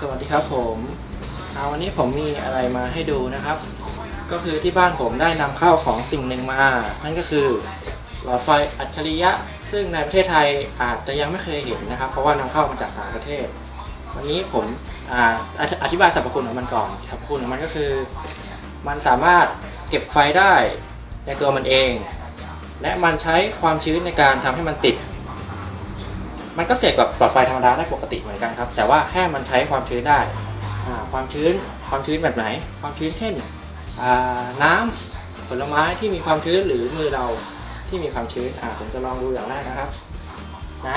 สวัสดีครับผมวันนี้ผมมีอะไรมาให้ดูนะครับ ก็คือที่บ้านผมได้นำเข้าของสิ่งหนึ่งมา นั่นก็คือหลอดไฟอัจฉริยะ ซึ่งในประเทศไทยอาจจะยังไม่เคยเห็นนะครับ เพราะว่านำเข้ามาจากต่างประเทศ วันนี้ผมออธิบายสรรพคุณของมันก่อนสรรพคุณของมันก็คือ มันสามารถเก็บไฟได้ในตัวมันเอง และมันใช้ความชื้นในการทำให้มันติด มันก็เสียบกับหลอดไฟธรรมดาได้ปกติเหมือนกันครับ แต่ว่าแค่มันใช้ความชื้นได้ ความชื้นความชื้นแบบไหน ความชื้นเช่นน้ำผลไม้ที่มีความชื้นหรือมือเราที่มีความชื้นผมจะลองดูอย่างแรกนะครับ น้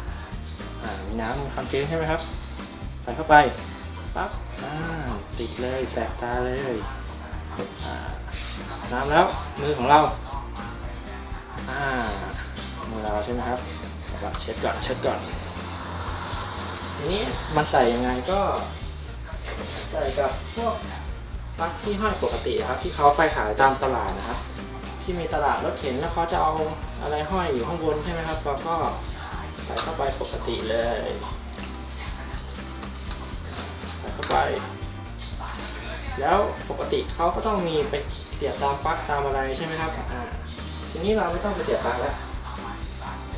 ำอ่ามีน้ำมีความชื้นใช่ไหมครับ ใส่เข้าไปปั๊บติดเลยแสบตาเลยน้ำแล้วมือของเราอ่ามือเราใช่ไหมครับ เอาละเช็ดก่อนเช็ดก่อนทีนี้มันใส่ยังไงก็ใส่กับพวกปลั๊กที่ห้อยปกติครับ ที่เขาไปขายตามตลาดนะครับ ที่มีตลาดรถเข็นแล้วเขาจะเอาอะไรห้อยอยู่ข้างบนใช่ไหมครับเราก็ใส่เข้าไปปกติเลยใส่เข้าไป แล้วปกติเขาก็ต้องมีไปเสียบตามปลั๊กตามอะไรใช่ไหมครับอ่าทีนี้เราไม่ต้องไปเสียบปลั๊กแล้ว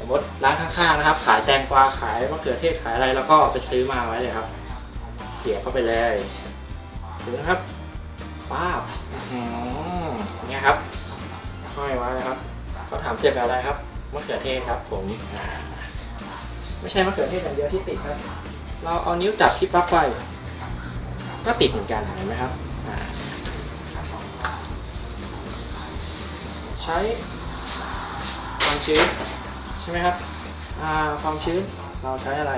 มมติร้านข้างๆนะครับ ขายแตงกวาขายมะเขือเทศขายอะไรแล้วก็ไปซื้อมาไว้เลยครับ เสียบเข้าไปเลยดูนะครับป้าบเนี่ยครับห้อยไว้นะครับเขาถามเสียบกับอะไรครับมะเขือเทศครับ ผมไม่ใช่มะเขือเทศอย่างเดียวที่ติดครับ เราเอานิ้วจับที่ปลั๊กไฟก็ติดเหมือนกันเห็นไหมครับใช้ความชื้น ช่ไหมครับความชื้นเราใช้อะไร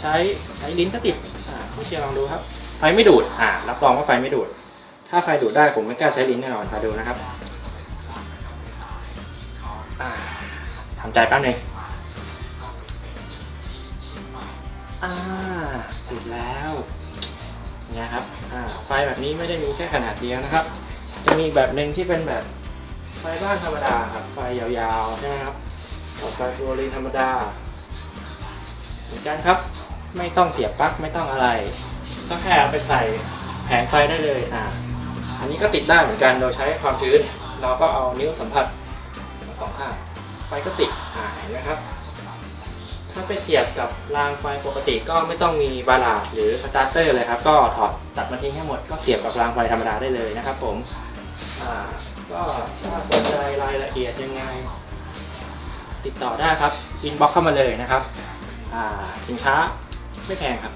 ใช้ใช้ลิ้นก็ติดอ่าไม่เชื่อลองดูครับ ไฟไม่ดูดอ่ารับรองว่าไฟไม่ดูด ถ้าไฟดูดได้ผมไม่กล้าใช้ลิ้นแน่นอนมาดูนะครับทำใจแป๊บนึงอ่าติดแล้วเนี่ยครับไฟแบบนี้ไม่ได้มีแค่ขนาดเดียวนะครับ จะมีแบบหนึ่งที่เป็นแบบไฟบ้านธรรมดาครับ ไฟยาวๆใช่ไหมครับ ต่อไปฟลูออรีนธรรมดาเหมือนกันครับ ไม่ต้องเสียบปลั๊กไม่ต้องอะไร ก็แค่เอาไปใส่แผงไฟได้เลยอ่าอันนี้ก็ติดได้เหมือนกันโดยใช้ความชื้น เราก็เอานิ้วสัมผัสสองข้างไฟก็ติดอ่าเห็นไหมครับ ถ้าไปเสียบกับรางไฟปกติก็ไม่ต้องมีบาลาดหรือสตาร์เตอร์เลยครับ ก็ถอดตัดมันทิ้งให้หมดก็เสียบกับรางไฟธรรมดาได้เลยนะครับ ผมอ่าก็ถ้าสนใจรายละเอียดยังไง ติดต่อได้ครับอินบ็อกเข้ามาเลยนะครับอ่าสินค้าไม่แพงครับ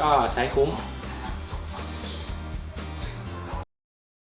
ก็ใช้คุ้ม